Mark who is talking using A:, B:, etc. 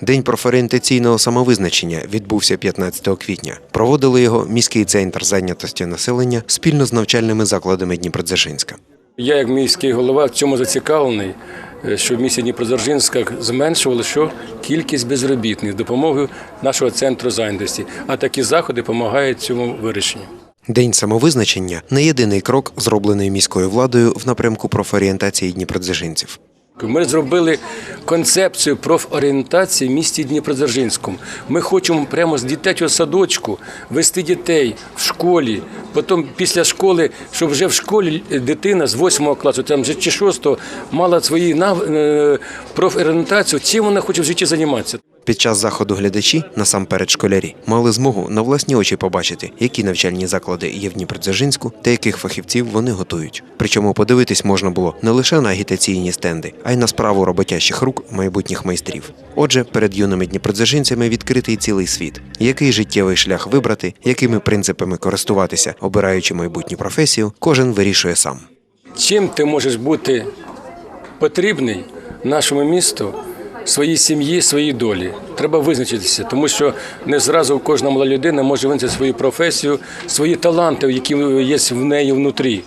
A: День профорієнтаційного самовизначення відбувся 15 квітня. Проводили його міський центр зайнятості населення спільно з навчальними закладами Дніпродзержинська.
B: Я, як міський голова, в цьому зацікавлений, е, що в місті Дніпродзержинська зменшували що кількість безробітних допомогою нашого центру зайнятості. А такі заходи допомагають цьому вирішенню.
A: День самовизначення не єдиний крок, зроблений міською владою в напрямку профорієнтації дніпродзержинців.
B: Ми зробили концепцію профорієнтації в місті Дніпродзержинському. Ми хочемо прямо з дитячого садочку вести дітей в школі, потім після школи, щоб вже в школі дитина з 8 класу, там вже чи 6 мала свої е, профорієнтацію, чим вона хоче в житті займатися.
A: Під час заходу глядачі, насамперед школярі, мали змогу на власні очі побачити, які навчальні заклади є в Дніпродзержинську та яких фахівців вони готують. Причому подивитись можна було не лише на агітаційні стенди, а й на справу роботящих рук майбутніх майстрів. Отже, перед юними дніпродзержинцями відкритий цілий світ. Який життєвий шлях вибрати, якими принципами користуватися, обираючи майбутню професію, кожен вирішує сам.
B: Чим ти можеш бути потрібний нашому місту, своїй сім'ї, своїй долі? Треба визначитися, тому що не зразу кожна мала людина може винести свою професію, свої таланти, які є в неї внутрі.